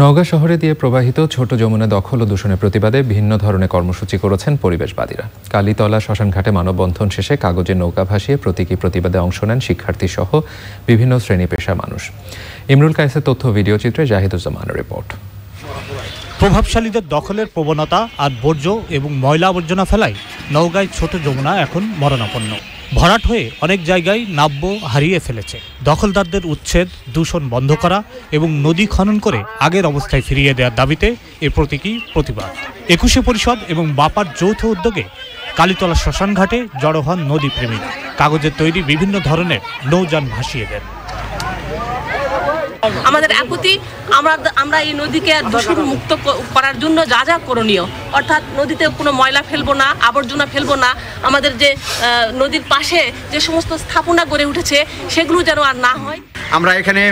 নওগাঁ শহরে দিয়ে প্রবাহিত ছোট যমুনা দখল ও দূষণের প্রতিবাদে ভিন্ন ধরনের কর্মসূচি করেছেন পরিবেশবাদীরা। কালীতলা শ্মশানঘাটে মানববন্ধন শেষে কাগজে নৌকা ভাসিয়ে প্রতীকী প্রতিবাদে অংশ নেন শিক্ষার্থী সহ বিভিন্ন শ্রেণি পেশার মানুষ। ইমরুল কায়েসের তথ্য ভিডিও চিত্রে রিপোর্ট। প্রভাবশালীদের দখলের প্রবণতা আর বর্জ্য এবং ময়লা আবর্জনা ফেলায় নওগাঁয় ছোট যমুনা এখন মরণাপন্ন। ভরাট হয়ে অনেক জায়গায় নাব্য হারিয়ে ফেলেছে। দখলদারদের উচ্ছেদ, দূষণ বন্ধ করা এবং নদী খনন করে আগের অবস্থায় ফিরিয়ে দেওয়ার দাবিতে এ প্রতীকী প্রতিবাদ। একুশে পরিষদ এবং বাপার যৌথ উদ্যোগে কালীতলা শ্মশানঘাটে জড়ো হন নদী প্রেমীরা কাগজের তৈরি বিভিন্ন ধরনের নৌযান ভাসিয়ে দেন। আমাদের একতি আমরা আমরা এই নদীকে দূষণ মুক্ত করার জন্য যা যা করণীয়। অর্থাৎ নদীতে কোনো ময়লা ফেলব না আবর্জনা ফেলব না আমাদের যে নদীর পাশে যে সমস্ত স্থাপনা গড়ে উঠেছে সেগুলো যেন আর না হয়। আমরা এখানে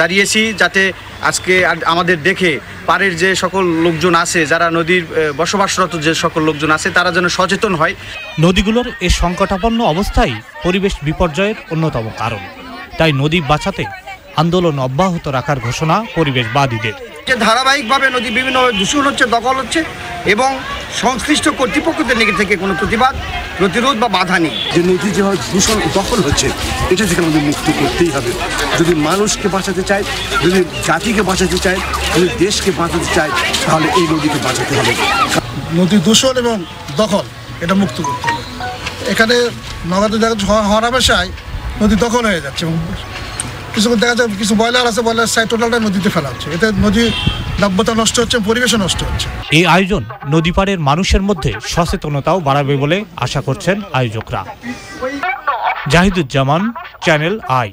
দাঁড়িয়েছি যাতে আজকে আমাদের দেখে পাড়ের যে সকল লোকজন আছে যারা নদীর বসবাসরত যে সকল লোকজন আছে তারা যেন সচেতন হয়। নদীগুলোর এ সংকটাপন্ন অবস্থাই পরিবেশ বিপর্যয়ের অন্যতম কারণ। তাই নদী বাঁচাতে আন্দোলন অব্যাহত রাখার ঘোষণা পরিবেশবাদীদের। যে ধারাবাহিকভাবে নদী বিভিন্ন দূষণ হচ্ছে দখল হচ্ছে এবং সংশ্লিষ্ট কর্তৃপক্ষদের দিকে থেকে কোনো প্রতিবাদ প্রতিরোধ বা বাধা নেই। যে নদী যেভাবে দূষণ দখল হচ্ছে এটা থেকে আমাদের মুক্ত করতেই হবে। যদি মানুষকে বাঁচাতে চায় যদি জাতিকে বাঁচাতে চায় যদি দেশকে বাঁচাতে চায় তাহলে এই নদীকে বাঁচাতে হবে। নদী দূষণ এবং দখল এটা মুক্ত করতে হবে। এখানে নগদ দেখা যাচ্ছে হরামেশায় নদী দখল হয়ে যাচ্ছে। এবং কিছু দেখা যায়, কিছু বয়লার আছে, বয়লার সাইড টোটালটা নদীতে ফেলা হচ্ছে। এতে নদী নাব্যতা নষ্ট হচ্ছে, পরিবেশও নষ্ট হচ্ছে। এই আয়োজন নদীপাড়ের মানুষের মধ্যে সচেতনতাও বাড়াবে বলে আশা করছেন আয়োজকরা। Zahiduzzaman channel I